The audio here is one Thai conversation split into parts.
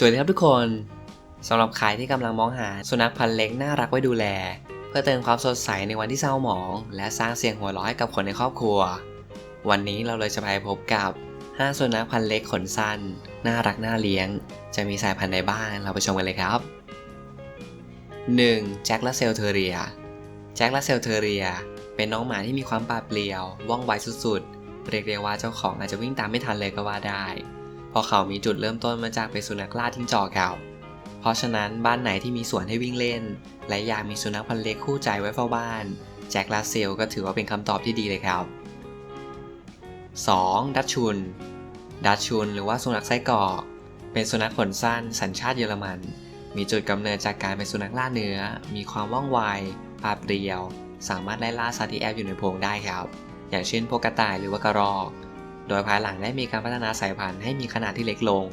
สวัสดีครับทุกคนสำหรับใครที่กำลังมองหาสุนัขพันธุ์เล็กน่ารักไว้ดูแล เพื่อเติมความสดใสในวันที่เศร้าหมอง และสร้างเสียงหัวเราะให้กับคนในครอบครัว วันนี้เราเลยจะไปพบกับ 5 สุนัขพันธุ์เล็กขนสั้น น่ารักน่าเลี้ยง จะมีสายพันธุ์ใดบ้าง เราไปชมกันเลยครับ 1. แจ็คแลาเซลเทอเรีย แจ็คแลาเซลเทอเรีย เป็นน้องหมาที่มีความปราดเปรียว ว่องไวสุดๆ เรียกได้ว่าเจ้าของอาจจะวิ่งตามไม่ทันเลยก็ว่าได้ ราะเขามีจุดเริ่มต้นมาจากเป็นสุนัขล่าทิ้งจอกเก่า เพราะฉะนั้นบ้านไหนที่มีสวนให้วิ่งเล่น และอยากมีสุนัขพันธุ์เล็กคู่ใจไว้เฝ้าบ้าน แจ็คลาเซลก็ถือว่าเป็นคำตอบที่ดีเลยครับ 2. ดัชชุน ดัชชุน หรือว่าสุนัขไส้กรอก เป็นสุนัขขนสั้น สัญชาติเยอรมัน มีจุดกำเนิดจากการเป็นสุนัขล่าเนื้อ มีความว่องไวปราดเรียว สามารถไล่ล่าสัตว์ที่แอบอยู่ในโพรงได้ครับ อย่างเช่นพวกกระต่ายหรือว่ากระรอก โดยภายหลังได้มีการพัฒนาสายพันธุ์ให้มีขนาดที่เล็กลง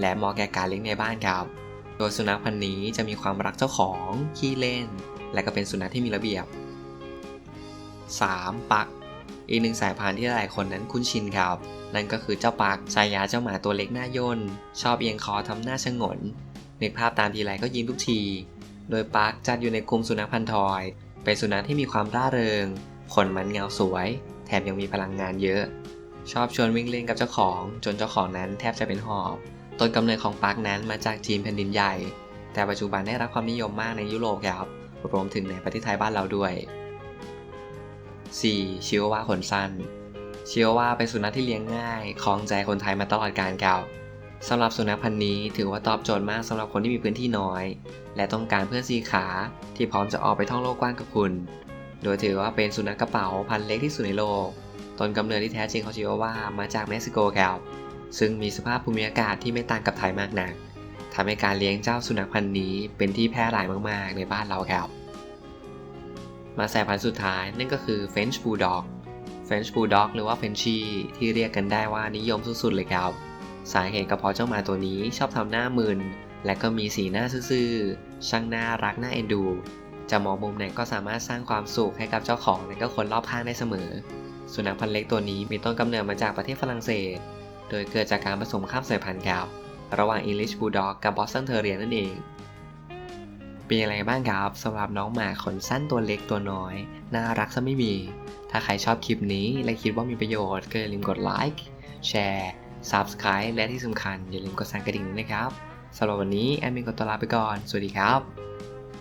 และเหมาะแก่การเลี้ยงในบ้านครับ โดยสุนัขพันธุ์นี้จะมีความรักเจ้าของ ขี้เล่น และก็เป็นสุนัขที่มีระเบียบ 3. ปัก อีกหนึ่งสายพันธุ์ที่หลายคนนั้นคุ้นชินครับ นั่นก็คือเจ้าปักชายาเจ้าหมาตัวเล็กหน้าย่น ชอบเอียงคอทำหน้าชงนนึกภาพตามทีไรก็ยิ้มทุกที โดยปักจัดอยู่ในกลุ่มสุนัขพันธุ์ทอย เป็นสุนัขที่มีความร่าเริง ขนมันเงาสวย แถมยังมีพลังงานเยอะ ชอบชวนวิ่งเล่นกับเจ้าของ จนเจ้าของนั้นแทบจะเป็นหอบ ต้นกำเนิดของปักนั้นมาจากจีนแผ่นดินใหญ่ แต่ปัจจุบันได้รับความนิยมมากในยุโรปครับรวมถึงในประเทศไทยบ้านเราด้วย 4. ชิวาวาขนสั้น ชิวาวาเป็นสุนัขที่เลี้ยงง่ายคล้องใจคนไทยมาตลอดการเก่าสำหรับสุนัขพันธุ์นี้ถือว่าตอบโจทย์มากสำหรับคนที่มีพื้นที่น้อย และต้องการเพื่อนสีขาที่พร้อมจะออกไปท่องโลกกว้างกับคุณ โดยถือว่าเป็นสุนัขกระเป๋าพันธุ์เล็กที่สุดในโลก ต้นกำเนิดที่แท้จริงของชิวาวามาจากเม็กซิโกครับซึ่งมีสภาพภูมิอากาศที่ไม่ต่างกับไทยมากนักทำให้การเลี้ยงเจ้าสุนัขพันธุ์นี้เป็นที่แพร่หลายมากๆ ในบ้านเราครับ มาสายพันธุ์สุดท้ายนั่นก็คือ French Bulldog French Bulldog หรือว่า Frenchie ที่เรียกกันได้ว่านิยมสุดๆเลยครับ สาเหตุก็เพราะเจ้าหมาตัวนี้ชอบทำหน้ามึน และก็มีสีหน้าซื่อๆ ช่างน่ารักน่าเอ็นดู จะมองมุมไหนก็สามารถสร้างความสุขให้กับเจ้าของและก็คนรอบข้างได้เสมอ สุนัขพันธุ์เล็กตัวนี้มีต้นกำเนิดมาจากประเทศฝรั่งเศส โดยเกิดจากการผสมข้ามสายพันธุ์ครับระหว่าง English Bulldog กับ Boston Terrier นั่นเอง เป็นยังไงบ้างครับสำหรับน้องหมาขนสั้นตัวเล็กตัวน้อย น่ารักซะไม่มี ถ้าใครชอบคลิปนี้และคิดว่ามีประโยชน์ก็อย่าลืมกดไลค์แชร์ Subscribe และที่สำคัญอย่าลืมกดสั่นกระดิ่งด้วยนะครับสำหรับวันนี้แอดมินกดตัวลาไปก่อน สวัสดีครับ